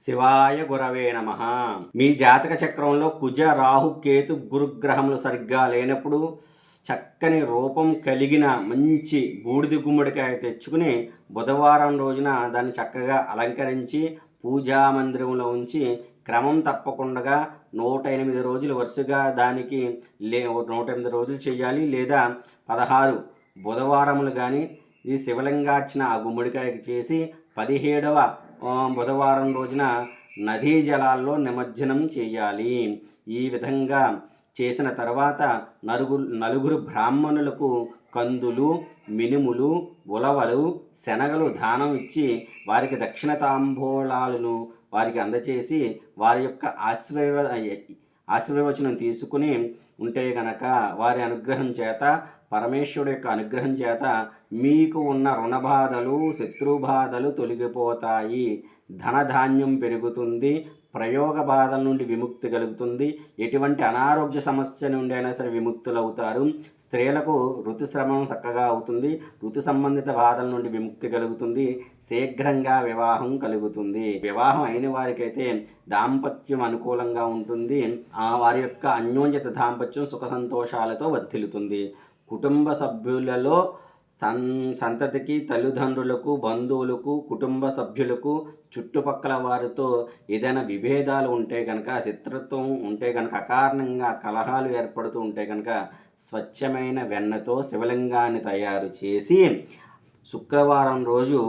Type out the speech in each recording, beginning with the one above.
శివాయ గురవే నమ. మీ జాతక చక్రంలో కుజ రాహు కేతు గురుగ్రహములు సరిగ్గా లేనప్పుడు చక్కని రూపం కలిగిన మంచి బూడిది గుమ్మడికాయ తెచ్చుకుని బుధవారం రోజున దాన్ని చక్కగా అలంకరించి పూజా మందిరంలో ఉంచి క్రమం తప్పకుండా నూట ఎనిమిది రోజులు వరుసగా దానికి లే నూట ఎనిమిది రోజులు చేయాలి లేదా పదహారు బుధవారములు కానీ ఈ శివలింగార్చన ఆ గుమ్మడికాయకి చేసి పదిహేడవ బుధవారం రోజున నదీ జలాల్లో నిమజ్జనం చేయాలి. ఈ విధంగా చేసిన తర్వాత నలుగు నలుగురు బ్రాహ్మణులకు కందులు మినుములు ఉలవలు శనగలు దానం ఇచ్చి వారికి దక్షిణ తాంబూలాలను వారికి అందచేసి వారి యొక్క ఆశీర్వ ఆశీర్వచనం తీసుకుని ఉంటే గనక వారి అనుగ్రహం చేత పరమేశ్వరుడు యొక్క అనుగ్రహం చేత మీకు ఉన్న రుణ బాధలు శత్రు బాధలు తొలగిపోతాయి. ధనధాన్యం పెరుగుతుంది ప్రయోగ బాధల నుండి విముక్తి కలుగుతుంది. ఎటువంటి అనారోగ్య సమస్య నుండి అయినా సరే విముక్తులవుతారు. స్త్రీలకు ఋతుశ్రమం చక్కగా అవుతుంది. ఋతు సంబంధిత బాధల నుండి విముక్తి కలుగుతుంది. శీఘ్రంగా వివాహం కలుగుతుంది. వివాహం అయిన వారికైతే దాంపత్యం అనుకూలంగా ఉంటుంది. ఆ వారి యొక్క అన్యోన్యత దాంపత్యం సుఖ సంతోషాలతో వర్ధిల్లుతుంది. కుటుంబ సభ్యులలో సన్ సంతతికి తల్లిదండ్రులకు బంధువులకు కుటుంబ సభ్యులకు చుట్టుపక్కల వారితో ఏదైనా విభేదాలు ఉంటే కనుక శత్రుత్వం ఉంటే కనుక అకారణంగా కలహాలు ఏర్పడుతూ ఉంటే కనుక స్వచ్ఛమైన వెన్నతో శివలింగాన్ని తయారు చేసి శుక్రవారం రోజు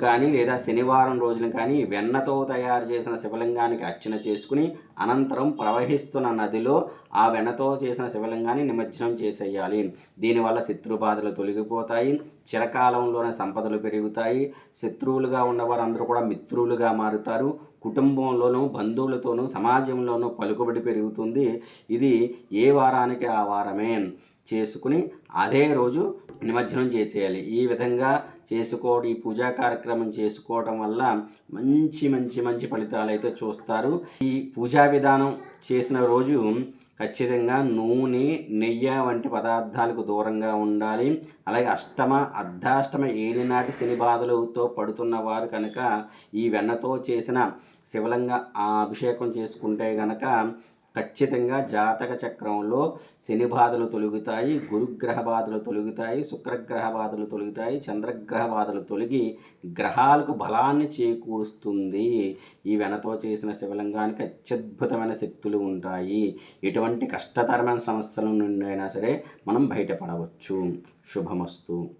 కానీ లేదా శనివారం రోజున కానీ వెన్నతో తయారు చేసిన శివలింగానికి అర్చన చేసుకుని అనంతరం ప్రవహిస్తున్న నదిలో ఆ వెన్నతో చేసిన శివలింగాన్ని నిమజ్జనం చేసేయాలి. దీనివల్ల శత్రుబాధలు తొలగిపోతాయి చిరకాలంలోనే సంపదలు పెరుగుతాయి. శత్రువులుగా ఉన్నవారందరూ కూడా మిత్రులుగా మారుతారు. కుటుంబంలోనూ బంధువులతోనూ సమాజంలోనూ పలుకుబడి పెరుగుతుంది. ఇది ఏ వారానికి? ఆ వారమే. చేసుకుని అదే రోజు నిమజ్జనం చేసేయాలి. ఈ విధంగా చేసుకోవడం ఈ పూజా కార్యక్రమం చేసుకోవడం వల్ల మంచి మంచి మంచి ఫలితాలు అయితే చూస్తారు. ఈ పూజా విధానం చేసిన రోజు ఖచ్చితంగా నూనె నెయ్యి వంటి పదార్థాలకు దూరంగా ఉండాలి. అలాగే అష్టమ అర్ధాష్టమ ఏలినాటి శని బాధలతో పడుతున్న వారు కనుక ఈ వెన్నతో చేసిన శివలింగ ఆ అభిషేకం చేసుకుంటే గనక ఖచ్చితంగా జాతక చక్రంలో శని బాధలు తొలగుతాయి గురుగ్రహ బాధలు తొలగుతాయి శుక్రగ్రహ బాధలు తొలగుతాయి చంద్రగ్రహ బాధలు తొలగి గ్రహాలకు బలాన్ని చేకూరుస్తుంది. ఈ వెనతో చేసిన శివలింగానికి అత్యద్భుతమైన శక్తులు ఉంటాయి. ఎటువంటి కష్టతరమైన సమస్యల నుండి అయినా సరే మనం బయటపడవచ్చు. శుభమస్తు.